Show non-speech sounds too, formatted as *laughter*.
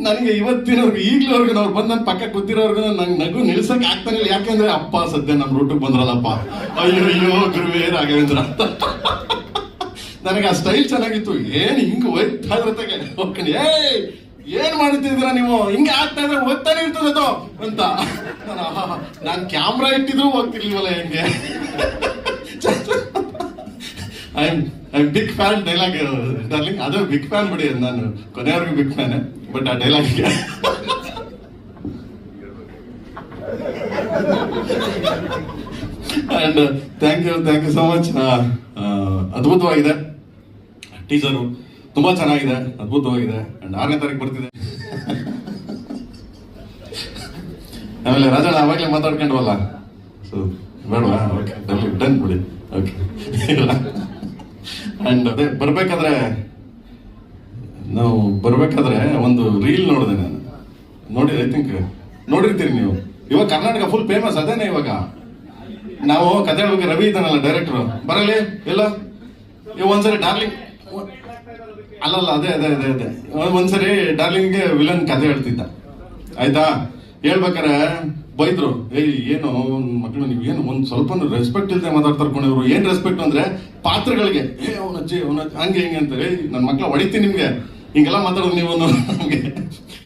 ನನಗೆ ಇವತ್ತಿನವ್ರಿಗೆ, ಈಗ್ಲವರೆಗೂ ಅವ್ರು ಬಂದು ನನ್ನ ಪಕ್ಕ ಕೂತಿರೋರ್ಗು ನಂಗೆ ನಗು ನಿಲ್ಸಕ್ ಆಗ್ತಾನಿಲ್ಲ ಯಾಕೆಂದ್ರೆ ಅಪ್ಪ ಸದ್ಯ ನಮ್ಮ ರೂಟಿಗೆ ಬಂದ್ರಲ್ಲಪ್ಪ. ಅಯ್ಯೋ ಅಯ್ಯೋ, ಗುರುವೇ, ರಾಘವೇಂದ್ರ ಅಂತ. ನನಗೆ ಆ ಸ್ಟೈಲ್ ಚೆನ್ನಾಗಿತ್ತು. ಏನು ಹಿಂಗೆ ಹೋಗ್ತಾ ಇರತ್ತೆ ಹೋಗ್ಕೊಂಡು ಏಯ್, ಏನ್ ಮಾಡ್ತಿದ್ರ ನೀವು? ಹಿಂಗೆ ಆಗ್ತಾ ಇದ್ರೆ ಹೋಗ್ತಾನೆ ಇರ್ತದದು ಅಂತ. ನಾನು ಕ್ಯಾಮ್ರಾ ಇಟ್ಟಿದ್ರು ಹೋಗ್ತಿರ್ಲಿಲ್ವಲ್ಲ ಹೆಂಗೆ? *laughs* I I big fan dialogue darling ಅದು ಬಿಗ್ ಫ್ಯಾನ್ ಬಿಡಿ ನಾನು ಕೊನೆಯವರೆಗೂ ಬಿಗ್ ಫ್ಯಾನ್ ಬಟ್ ಆ dialogue and thank you thank you so much ಅದ್ಭುತವಾಗಿದೆ. ಟೀಸರು ತುಂಬಾ ಚೆನ್ನಾಗಿದೆ. ಅದ್ಭುತವಾಗಿದೆ. ಅಂಡ್ ಆರನೇ ತಾರೀಕು ಬರ್ತಿದೆ. *laughs* ಆಮೇಲೆ ರಾಜಣ್ಣ ಅವಾಗಲೇ ಮಾತಾಡ್ಕೊಂಡ್ವಲ್ಲ? ಸೊ ಬೇಡವಾ? ಓಕೆ ಡನ್ ಬಿಡಿ. ಓಕೆ *laughs* ಅಂಡ್ ಅದೇ, ಬರಬೇಕಾದ್ರೆ, ನಾವು ಬರಬೇಕಾದ್ರೆ ಒಂದು ರೀಲ್ ನೋಡಿದೆ ನಾನು. ನೋಡಿ ಐ ಥಿಂಕ್ ನೋಡಿರ್ತೀರಿ ನೀವು. ಇವಾಗ ಕರ್ನಾಟಕ ಫುಲ್ ಫೇಮಸ್ ಅದೇನೆ ಇವಾಗ? ನಾವು ಕತೆ ಹೇಳ್ಬೇಕು, ರವಿ ಇದ್ದಾನಲ್ಲ ಡೈರೆಕ್ಟರ್ ಬರಲಿ, ಇಲ್ಲ? ನೀವು ಒಂದ್ಸರಿ ಡಾರ್ಲಿಂಗ್ ಅಲ್ಲಲ್ಲ, ಅದೇ ಅದೇ ಅದೇ ಅದೇ. ಒಂದ್ಸರಿ ಡಾರ್ಲಿಂಗ್ಗೆ ವಿಲನ್ ಕತೆ ಹೇಳ್ತಿದ್ದ. ಆಯ್ತಾ? ಹೇಳ್ಬೇಕಾರೆ ಬೈದ್ರು, ಏಯ್, ಏನು, ಮಕ್ಕಳು, ನೀವು ಏನು, ಒಂದು ಸ್ವಲ್ಪ ರೆಸ್ಪೆಕ್ಟ್ ಇಲ್ಲದೆ ಮಾತಾಡ್ತಾರೆ ಕೊನೆಯವರು ಏನ್ ರೆಸ್ಪೆಕ್ಟ್ ಅಂದ್ರೆ ಪಾತ್ರಗಳಿಗೆ, ಏ, ಅವನ ಅಜ್ಜಿ, ಅವನ ಹಂಗೆ, ಹಿಂಗೆ ಅಂತ ಏಯ್ ನನ್ನ ಮಕ್ಳ ಹೊಡಿತೀನಿ ನಿಮ್ಗೆ. ಹಿಂಗೆಲ್ಲ ಮಾತಾಡೋದು ನೀವು ನಮ್ಗೆ *laughs*